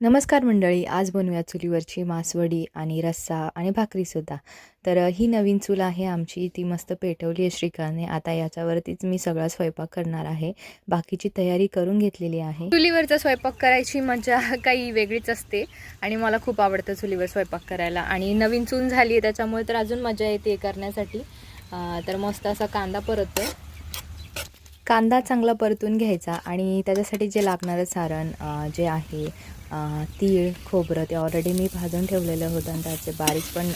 नमस्कार मंडळी आज बनवूया चुलीवरची मासवडी आणि रस्सा आणि भाकरीसुद्धा. तर ही नवीन चूल आहे आमची ती मस्त पेटवली आहे श्रीकाने आता याच्यावरतीच मी सगळा स्वयंपाक करणार आहे. बाकीची तयारी करून घेतलेली आहे. चुलीवरचा स्वयंपाक करायची मजा काही वेगळीच असते आणि मला खूप आवडतं चुलीवर स्वयंपाक करायला. आणि नवीन चूल झाली आहे त्याच्यामुळे तर अजून मजा येते करण्यासाठी. तर मस्त असा कांदा परततो. कांदा चांगला परतून घ्यायचा आणि त्याच्यासाठी जे लागणारं सारण जे आहे तीळ खोबरं ते ऑलरेडी मी भाजून ठेवलेलं होतं आणि त्याचे बारीक पण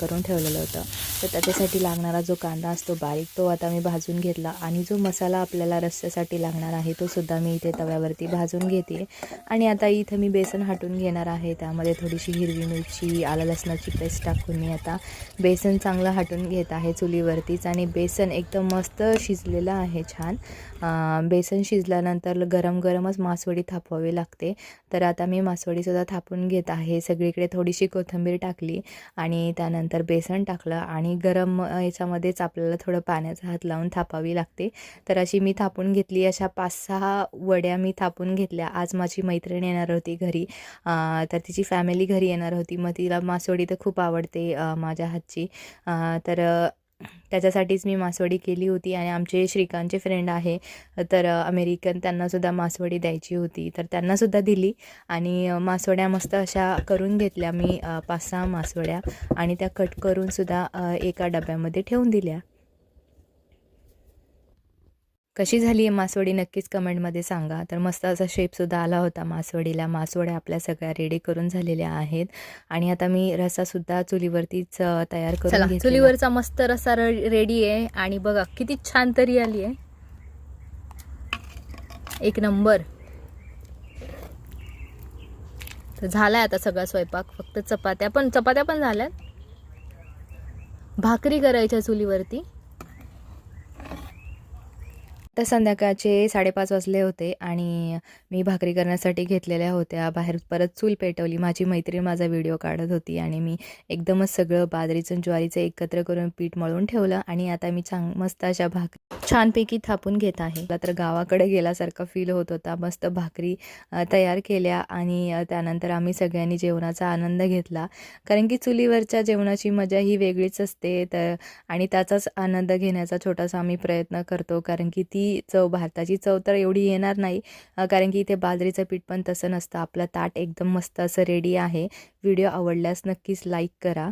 करून ठेवलेलं होतं. तर त्याच्यासाठी लागणारा जो कांदा असतो बारीक तो आता मी भाजून घेतला आणि जो मसाला आपल्याला रस्स्यासाठी लागणार आहे तो सुद्धा मी इथे तव्यावरती भाजून घेते. आणि आता इथं मी बेसन हाटून घेणार आहे त्यामध्ये थोडीशी हिरवी मिरची आलं लसणाची पेस्ट टाकून मी आता बेसन चांगलं हाटून घेत आहे चुलीवरतीच आणि बेसन एकदम मस्त शिजलेलं आहे छान. बेसन शिजल्यानंतर गरम गरमच मासवडी थापवावी लागते. तर आता मी मी मासवडीसुद्धा थापून घेत आहे. सगळीकडे थोडीशी कोथिंबीर टाकली आणि त्यानंतर बेसन टाकलं आणि गरम याच्यामध्येच आपल्याला थोडं पाण्याचा हात लावून थापावी लागते. तर अशी मी थापून घेतली. अशा पाच सहा वड्या मी थापून घेतल्या. आज माझी मैत्रीण येणार होती घरी. तर तिची फॅमिली घरी येणार होती. मग तिला मासवडी तर खूप आवडते माझ्या हातची. तर त्याच्यासाठीच मी मासवडी केली होती आणि आमचे श्रीकांतचे फ्रेंड आहे. तर अमेरिकन त्यांनासुद्धा मासवडी द्यायची होती. तर त्यांनासुद्धा दिली आणि मासवड्या मस्त अशा करून घेतल्या मी पाच सहा मासवड्या आणि त्या कट करूनसुद्धा एका डब्यामध्ये ठेवून दिल्या. कशी झाली आहे मासवडी? नक्कीच कमेंटमध्ये सांगा. तर मस्त असा शेपसुद्धा आला होता मासवडीला. मासवड्या आपल्या सगळ्या रेडी करून झालेल्या आहेत. आणि आता मी रसासुद्धा चुलीवरतीच तयार करून चुलीवरचा मस्त रसा रेडी आहे. आणि बघा किती छान तरी आली आहे. एक नंबर. तर झालाय आता सगळा स्वयंपाक. फक्त चपात्या पण चपात्या पण झाल्यात. भाकरी करायच्या चुलीवरती. तर संध्याकाळचे साडेपाच वाजले होते आणि मी भाकरी करण्यासाठी घेतलेल्या होत्या. बाहेर परत चूल पेटवली. माझी मैत्रीण माझा व्हिडिओ काढत होती आणि मी एकदमच सगळं बाजरीचं ज्वारीचं एकत्र करून पीठ मळून ठेवलं आणि आता मी चांग मस्त अशा भाकरी छानपैकी थापून घेत आहे. मला तर गावाकडे गेल्यासारखा फील होत होता. मस्त भाकरी तयार केल्या आणि त्यानंतर आम्ही सगळ्यांनी जेवणाचा आनंद घेतला. कारण की चुलीवरच्या जेवणाची मजा ही वेगळीच असते. तर आणि त्याचाच आनंद घेण्याचा छोटासा आम्ही प्रयत्न करतो. कारण की ती चव भारताची चव तर एवढी येणार नाही. कारण की इथे बाजरीचं पीठ पण तसं नसतं. आपलं ताट एकदम मस्त असं रेडी आहे. व्हिडिओ आवडल्यास नक्कीच लाईक करा.